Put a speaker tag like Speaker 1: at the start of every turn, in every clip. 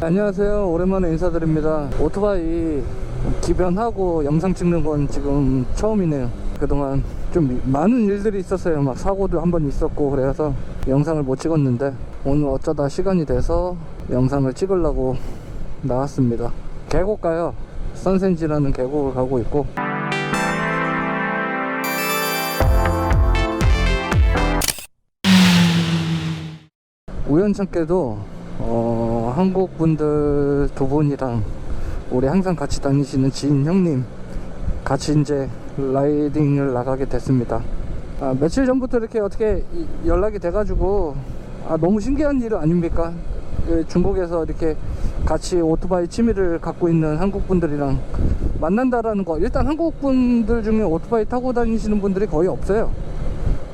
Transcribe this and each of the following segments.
Speaker 1: 안녕하세요. 오랜만에 인사드립니다. 오토바이 기변하고 영상 찍는 건 지금 처음이네요. 그동안 좀 많은 일들이 있었어요. 막 사고도 한 번 있었고 그래서 영상을 못 찍었는데 오늘 어쩌다 시간이 돼서 영상을 찍으려고 나왔습니다. 계곡 가요. 선센지라는 계곡을 가고 있고 우연찮게도 어, 한국 분들 두 분이랑 우리 항상 같이 다니시는 지인 형님 같이 이제 라이딩을 나가게 됐습니다. 아, 며칠 전부터 이렇게 어떻게 이- 연락이 돼가지고 아, 너무 신기한 일 아닙니까? 그 중국에서 이렇게 같이 오토바이 취미를 갖고 있는 한국 분들이랑 만난다라는 거 일단 한국 분들 중에 오토바이 타고 다니시는 분들이 거의 없어요.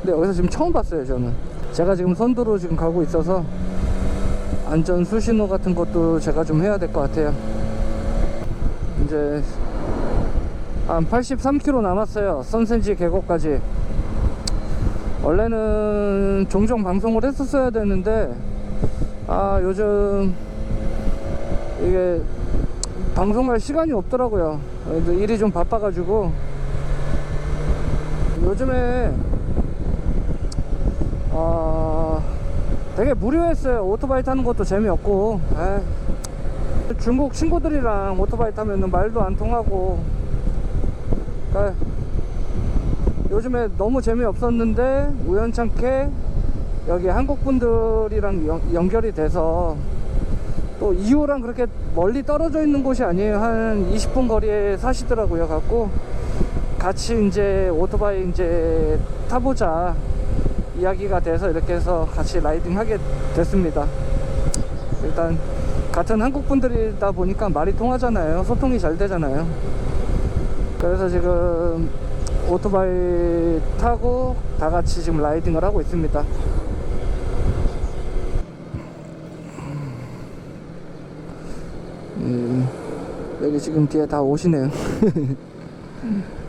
Speaker 1: 근데 여기서 지금 처음 봤어요 저는 제가 지금 선두로 지금 가고 있어서 안전 수신호 같은 것도 제가 좀 해야 될 것 같아요. 이제 한 83km 남았어요. 선센지 계곡까지. 원래는 종종 방송을 했었어야 되는데 아 요즘 이게 방송할 시간이 없더라고요. 일이 좀 바빠가지고. 요즘에 어, 되게 무료했어요. 오토바이 타는 것도 재미없고. 에이, 중국 친구들이랑 오토바이 타면 말도 안 통하고. 그러니까 요즘에 너무 재미없었는데 우연찮게 여기 한국 분들이랑 연, 연결이 돼서 또 이호랑 그렇게 멀리 떨어져 있는 곳이 아니에요. 한 20분 거리에 사시더라고요. 갖고 같이 이제 오토바이 이제 타보자. 이야기가 돼서 이렇게 해서 같이 라이딩 하게 됐습니다. 일단 같은 한국 분들이다 보니까 말이 통하잖아요. 소통이 잘 되잖아요. 그래서 지금 오토바이 타고 다 같이 지금 라이딩을 하고 있습니다. 음, 여기 지금 뒤에 다 오시네요.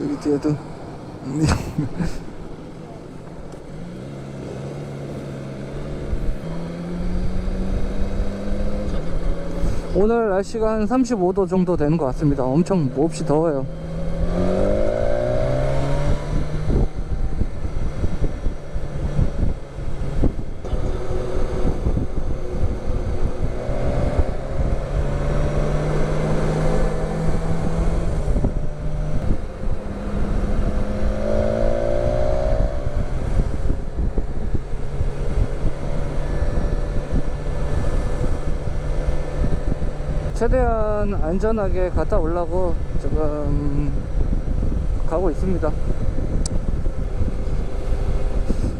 Speaker 1: 여기 뒤에도 오늘 날씨가 한 35도 정도 되는 것 같습니다. 엄청 몹시 더워요. 최대한 안전하게 갔다 오려고 지금 가고 있습니다.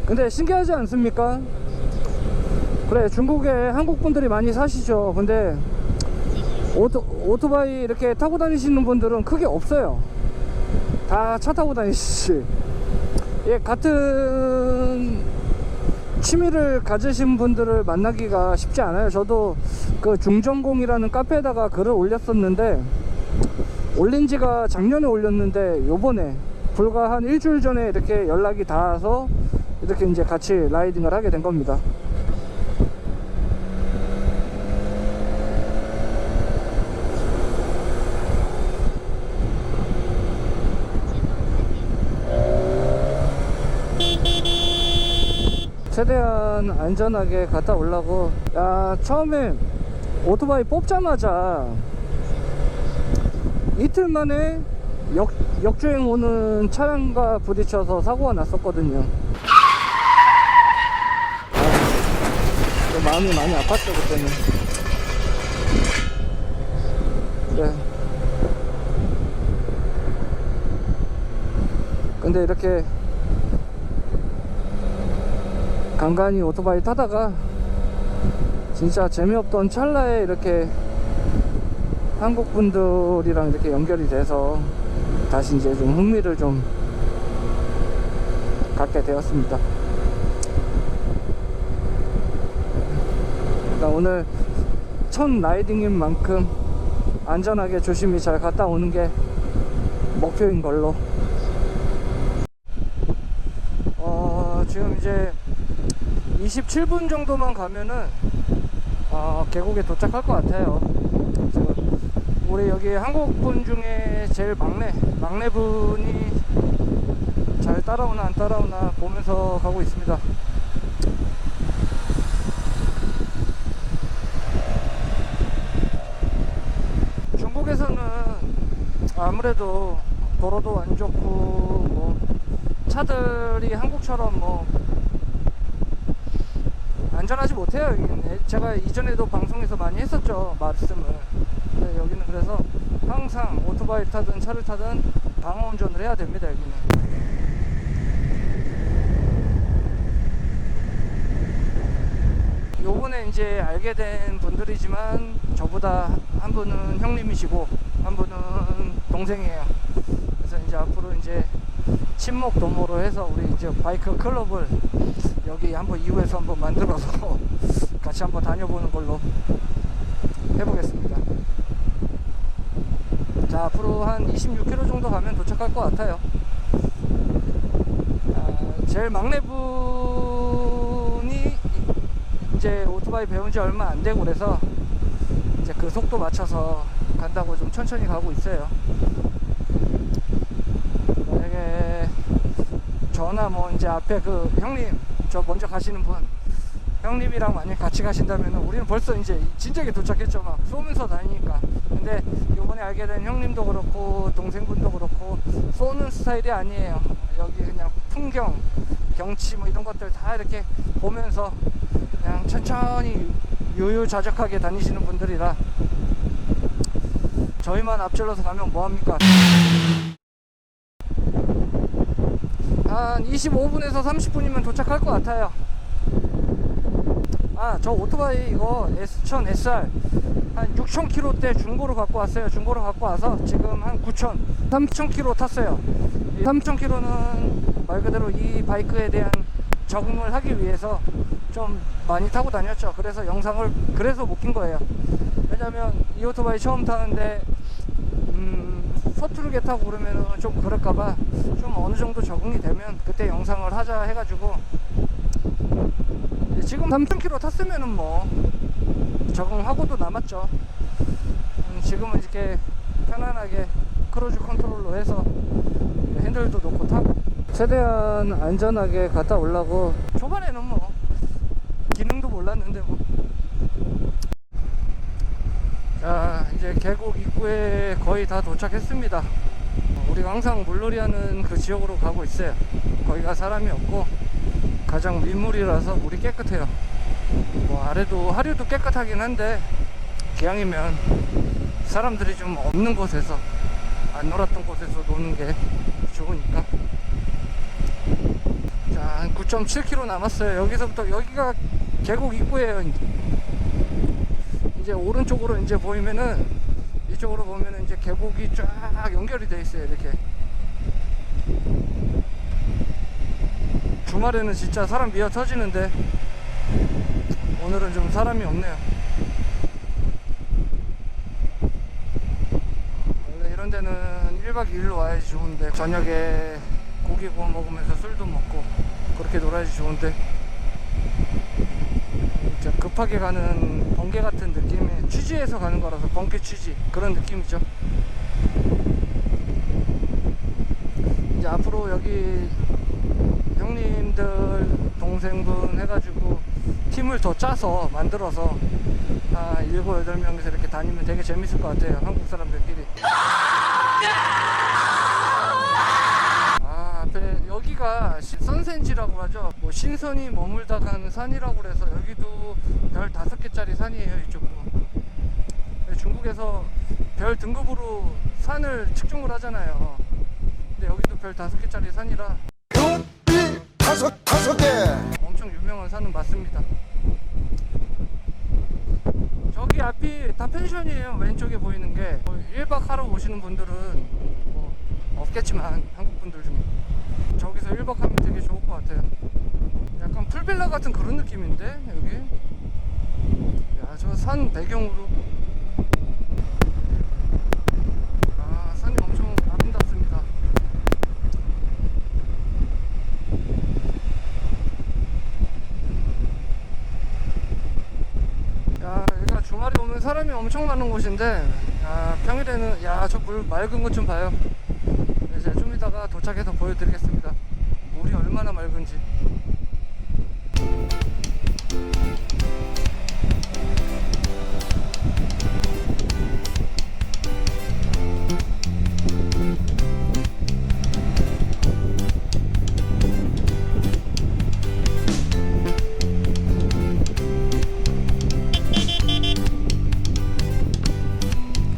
Speaker 1: 근데 신기하지 않습니까? 그래 중국에 한국 분들이 많이 사시죠. 근데 오토, 오토바이 이렇게 타고 다니시는 분들은 크게 없어요. 다 차 타고 다니시지. 예, 같은 취미를 가지신 분들을 만나기가 쉽지 않아요. 저도 그 중전공이라는 카페에다가 글을 올렸었는데 올린 지가 작년에 올렸는데 요번에 불과 한 일주일 전에 이렇게 연락이 닿아서 이렇게 이제 같이 라이딩을 하게 된 겁니다. 최대한 안전하게 갔다 오려고. 야 처음에 오토바이 뽑자마자 이틀 만에 역, 역주행 오는 차량과 부딪혀서 사고가 났었거든요. 아, 마음이 많이 아팠죠 그때는. 네. 근데 이렇게 간간히 오토바이 타다가 진짜 재미없던 찰나에 이렇게 한국 분들이랑 이렇게 연결이 돼서 다시 이제 좀 흥미를 좀 갖게 되었습니다. 일단 오늘 첫 라이딩인 만큼 안전하게 조심히 잘 갔다 오는 게 목표인 걸로 지금 이제 27분 정도만 가면은 어, 계곡에 도착할 것 같아요. 지금 우리 여기 한국 분 중에 제일 막내 막내 분이 잘 따라오나 안 따라오나 보면서 가고 있습니다. 중국에서는 아무래도 도로도 안 좋고 뭐 차들이 한국처럼 뭐 안전하지 못해요 여기는. 제가 이전에도 방송에서 많이 했었죠 말씀을. 근데 여기는 그래서 항상 오토바이 타든 차를 타든 방어 운전을 해야 됩니다 여기는. 요번에 이제 알게 된 분들이지만 저보다 한 분은 형님이시고 한 분은 동생이에요. 그래서 이제 앞으로 이제 친목 도모로 해서 우리 이제 바이크 클럽을 여기 한번 이후에서 한번 만들어서 같이 한번 다녀보는 걸로 해보겠습니다. 자 앞으로 한 26km 정도 가면 도착할 것 같아요. 아, 제일 막내 분이 이제 오토바이 배운 지 얼마 안 되고 그래서 이제 그 속도 맞춰서 간다고 좀 천천히 가고 있어요. 만약에 저나 뭐 이제 앞에 그 형님 저 먼저 가시는 분 형님이랑 만약 같이 가신다면 우리는 벌써 이제 진작에 도착했죠. 막 쏘면서 다니니까. 근데 요번에 알게 된 형님도 그렇고 동생분도 그렇고 쏘는 스타일이 아니에요. 여기 그냥 풍경 경치 뭐 이런 것들 다 이렇게 보면서 그냥 천천히 유유자적하게 다니시는 분들이라 저희만 앞질러서 가면 뭐합니까 한 25분에서 30분이면 도착할 것 같아요. 아 저 오토바이 이거 S1000 SR 한 6000km대 중고로 갖고 왔어요. 중고로 갖고 와서 지금 한 9000 3000km 탔어요. 3000km는 말 그대로 이 바이크에 대한 적응을 하기 위해서 좀 많이 타고 다녔죠. 그래서 영상을 그래서 못 낀 거예요. 왜냐면 이 오토바이 처음 타는데 음, 서투르게 타고 그러면 좀 그럴까봐 좀 어느 정도 적응이 되면 그때 영상을 하자 해가지고 지금 3,000km 탔으면은 뭐 적응하고도 남았죠. 음, 지금은 이렇게 편안하게 크루즈 컨트롤로 해서 핸들도 놓고 타고 최대한 안전하게 갔다 오려고 초반에는 뭐 기능도 몰랐는데 뭐. 자 이제 계곡 입구에 거의 다 도착했습니다. 우리가 항상 물놀이 하는 그 지역으로 가고 있어요. 거기가 사람이 없고 가장 민물이라서 물이 깨끗해요. 뭐 아래도 하류도 깨끗하긴 한데 기왕이면 사람들이 좀 없는 곳에서 안 놀았던 곳에서 노는 게 좋으니까. 자, 한 9.7km 남았어요. 여기서부터 여기가 계곡 입구예요. 이제. 오른쪽으로 이제 보이면은 이쪽으로 보면은 이제 계곡이 쫙 연결이 돼 있어요. 이렇게. 주말에는 진짜 사람 미어 터지는데 오늘은 좀 사람이 없네요. 원래 이런 데는 1박 2일로 와야지 좋은데 저녁에 고기 구워 먹으면서 술도 먹고 그렇게 놀아야지 좋은데 급하게 가는 번개 같은 느낌이 취지에서 가는 거라서 번개 취지 그런 느낌이죠. 이제 앞으로 여기 형님들 동생분 해가지고 팀을 더 짜서 만들어서 한 일곱 여덟 명이서 이렇게 다니면 되게 재밌을 것 같아요 한국 사람들끼리 여기가 시- 선센지라고 하죠 뭐 신선이 머물다 가는 산이라고 그래서 여기도 별 다섯 개짜리 산이에요 이쪽도 중국에서 별 등급으로 산을 측정을 하잖아요 근데 여기도 별 다섯 개짜리 산이라
Speaker 2: 이 다섯 다섯 개.
Speaker 1: 엄청 유명한 산은 맞습니다. 저기 앞이 다 펜션이에요. 왼쪽에 보이는 게. 뭐 1박 하러 오시는 분들은 뭐 없겠지만 한국 분들 중에 저기서 1박 하면 되게 좋을 것 같아요. 약간 풀빌라 같은 그런 느낌인데 여기? 야 저 산 배경으로. 아 산이 엄청 아름답습니다. 야 여기가 주말에 오면 사람이 엄청 많은 곳인데 야 평일에는 야 저 물 맑은 것 좀 봐요. 네, 이제 좀 이따가 도착해서 보여드리겠습니다. 물이 얼마나 맑은지.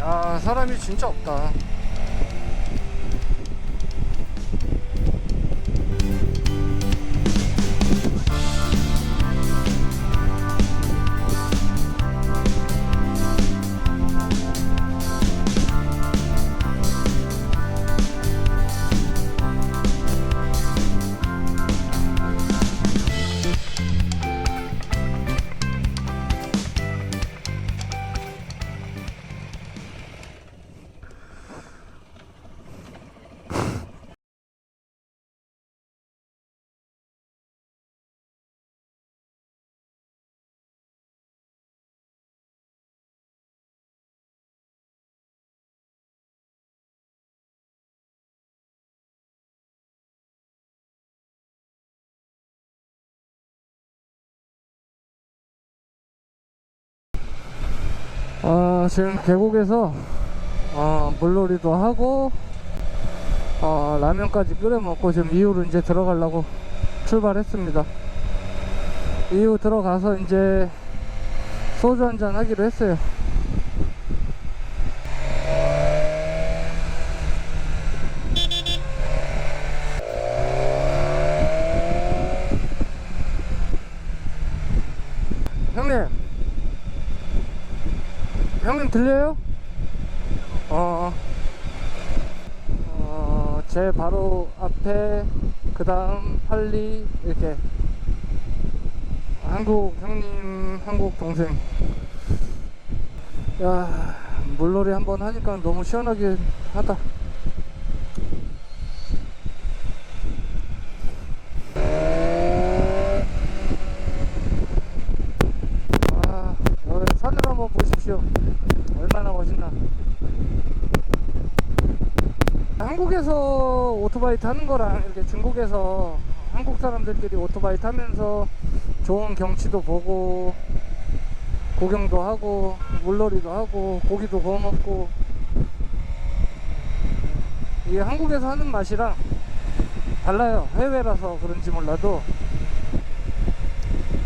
Speaker 1: 야 사람이 진짜 없다 어, 지금 계곡에서 어, 물놀이도 하고 어, 라면까지 끓여 먹고 지금 이후로 이제 들어가려고 출발했습니다. 이후 들어가서 이제 소주 한잔 하기로 했어요. 형님, 형님 들려요? 어, 어, 제 바로 앞에 그 다음 할리 이렇게 한국 형님, 한국 동생. 야, 물놀이 한번 하니까 너무 시원하긴 하다. 아, 여기 산을 한번 보십시오. 얼마나 멋있나. 한국에서 오토바이 타는 거랑 이렇게 중국에서 한국 사람들끼리 오토바이 타면서 좋은 경치도 보고 구경도 하고 물놀이도 하고 고기도 구워 먹고 이게 한국에서 하는 맛이랑 달라요. 해외라서 그런지 몰라도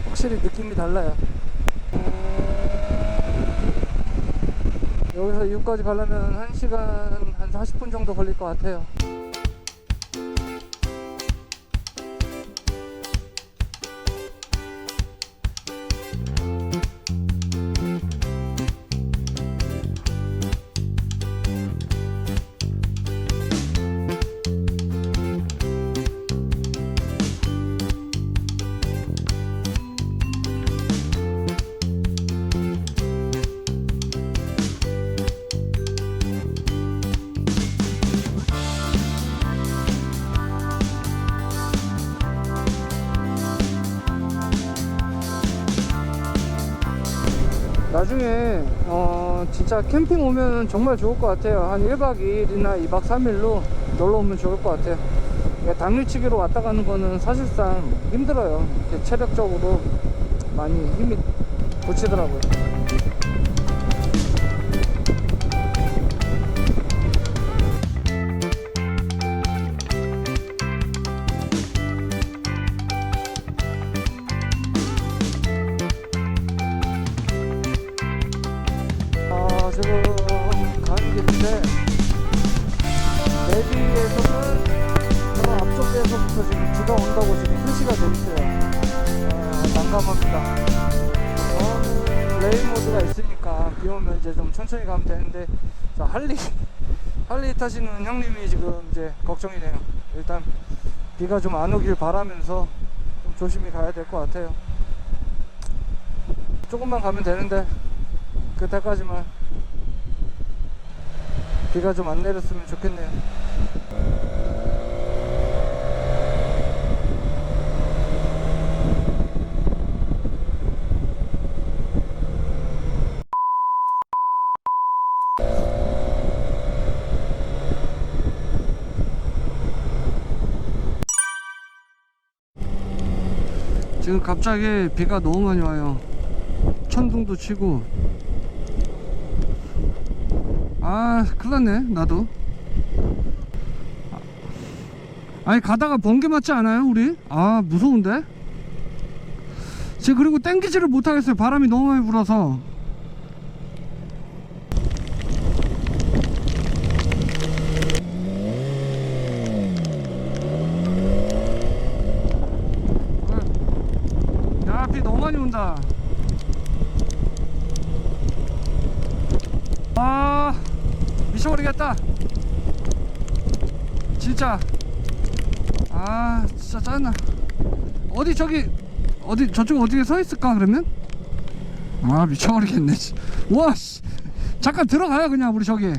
Speaker 1: 확실히 느낌이 달라요. 여기서 이웃까지 가려면 1시간 한 40분 정도 걸릴 것 같아요. 나중에 어 진짜 캠핑 오면 정말 좋을 것 같아요. 한 1박 2일이나 2박 3일로 놀러 오면 좋을 것 같아요. 이게 당일치기로 왔다 가는 거는 사실상 힘들어요. 체력적으로 많이 힘이 붙이더라고요 아 지금 가는 길인데 내비에서는 저 앞쪽 에서부터 지금 비가 온다고 지금 표시가 돼 있어요. 아, 난감합니다. 저는 레인 모드가 있으니까 비 오면 이제 좀 천천히 가면 되는데 저 할리 할리 타시는 형님이 지금 이제 걱정이네요. 일단 비가 좀 안 오길 바라면서 좀 조심히 가야 될 것 같아요. 조금만 가면 되는데 그때까지만 비가 좀 안 내렸으면 좋겠네요. 지금 갑자기 비가 너무 많이 와요. 천둥도 치고. 아, 큰일 났네, 나도. 아니, 가다가 번개 맞지 않아요, 우리? 아, 무서운데? 지금 그리고 땡기지를 못하겠어요. 바람이 너무 많이 불어서. 야, 비 너무 많이 온다. 아, 미쳐버리겠다. 진짜. 아, 짜증나. 어디 저기 어디 저쪽 어디에 서 있을까 그러면? 아 미쳐버리겠네. 씨. 와, 씨. 잠깐 들어가요 그냥 우리 저기.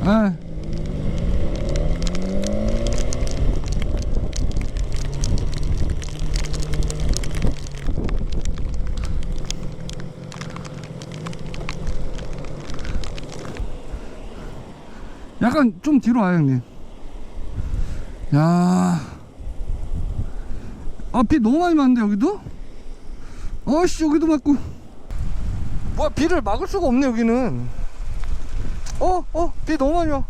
Speaker 1: 아. 약간 좀 뒤로 와요 형님. 야. 아, 비 너무 많이 맞는데, 여기도? 어씨, 여기도 맞고. 뭐야, 비를 막을 수가 없네, 여기는. 어, 어, 비 너무 많이 와.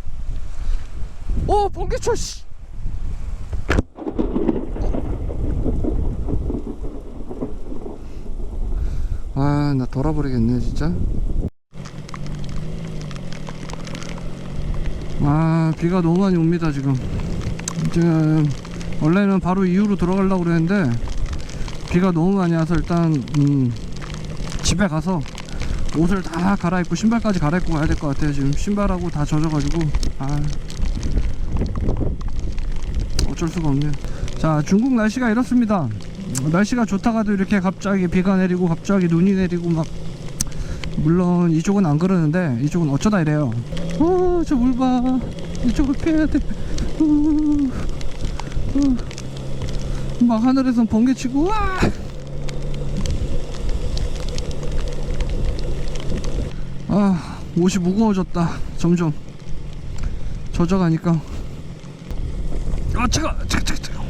Speaker 1: 어, 번개쳐, 씨. 아, 나 돌아버리겠네, 진짜. 아, 비가 너무 많이 옵니다, 지금. 지금 원래는 바로 이후로 들어가려고 그랬는데 비가 너무 많이 와서 일단 음, 집에 가서 옷을 다 갈아입고 신발까지 갈아입고 가야 될 것 같아요. 지금 신발하고 다 젖어가지고. 아 어쩔 수가 없네요. 자 중국 날씨가 이렇습니다. 날씨가 좋다가도 이렇게 갑자기 비가 내리고 갑자기 눈이 내리고 막 물론 이쪽은 안 그러는데 이쪽은 어쩌다 이래요. 어저 물 봐. 이쪽을 피해야 돼. 우. 어. 막 하늘에선 번개 치고 와! 아 옷이 무거워졌다 점점. 젖어가니까. 아 차가 차가 차가 차가.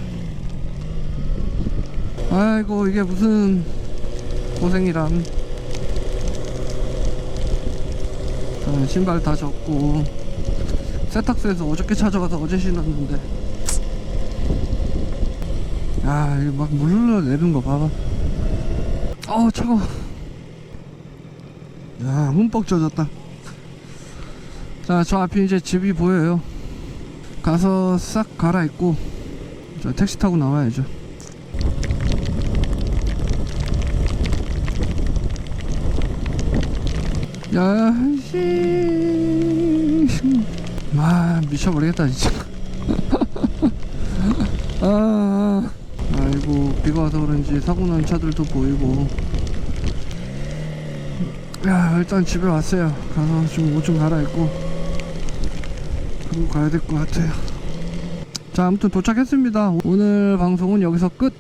Speaker 1: 아이고 이게 무슨 고생이람. 아, 신발 다 젖고 세탁소에서 어저께 찾아가서 어제 신었는데 야, 이거 막 물러 내리는 거 봐봐. 어우, 차가워. 야, 흠뻑 젖었다. 자, 저 앞에 이제 집이 보여요. 가서 싹 갈아입고, 저 택시 타고 나와야죠. 야, 씨. 아, 미쳐버리겠다, 진짜. 아, 아이고 비가 와서 그런지 사고 난 차들도 보이고. 야 일단 집에 왔어요. 가서 좀 옷 좀 갈아입고. 그리고 가야 될 것 같아요. 자 아무튼 도착했습니다. 오늘 방송은 여기서 끝